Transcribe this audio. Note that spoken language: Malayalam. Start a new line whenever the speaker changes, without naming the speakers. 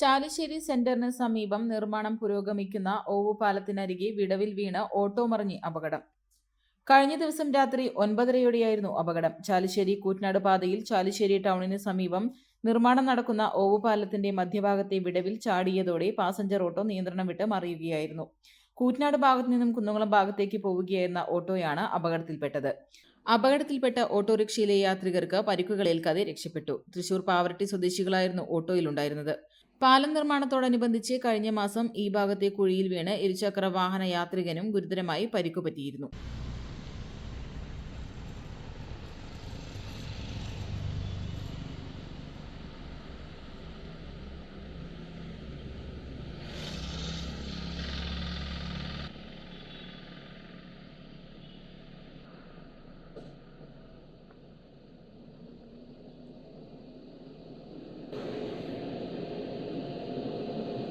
ചാലിശ്ശേരി സെന്ററിന് സമീപം നിർമ്മാണം പുരോഗമിക്കുന്ന ഓവുപാലത്തിനരികെ വിടവിൽ വീണ് ഓട്ടോ മറിഞ്ഞ് അപകടം. കഴിഞ്ഞ ദിവസം രാത്രി ഒൻപതരയോടെയായിരുന്നു അപകടം. ചാലിശ്ശേരി കൂറ്റനാട് പാതയിൽ ചാലിശ്ശേരി ടൗണിന് സമീപം നിർമ്മാണം നടക്കുന്ന ഓവുപാലത്തിന്റെ മധ്യഭാഗത്തെ വിടവിൽ ചാടിയതോടെ പാസഞ്ചർ ഓട്ടോ നിയന്ത്രണം വിട്ട് മറിയുകയായിരുന്നു. കൂറ്റനാട് ഭാഗത്തു നിന്നും കുന്നംകുളം ഭാഗത്തേക്ക് പോവുകയായിരുന്ന ഓട്ടോയാണ് അപകടത്തിൽപ്പെട്ടത്. അപകടത്തിൽപ്പെട്ട ഓട്ടോറിക്ഷയിലെ യാത്രികർക്ക് പരിക്കുകളേൽക്കാതെ രക്ഷപ്പെട്ടു. തൃശൂർ പാവറട്ടി സ്വദേശികളായിരുന്നു ഓട്ടോയിലുണ്ടായിരുന്നത്. പാലം നിർമ്മാണത്തോടനുബന്ധിച്ച് കഴിഞ്ഞ മാസം ഈ ഭാഗത്തെ കുഴിയിൽ വീണ് ഇരുചക്ര വാഹന യാത്രികനും ഗുരുതരമായി പരിക്കുപറ്റിയിരുന്നു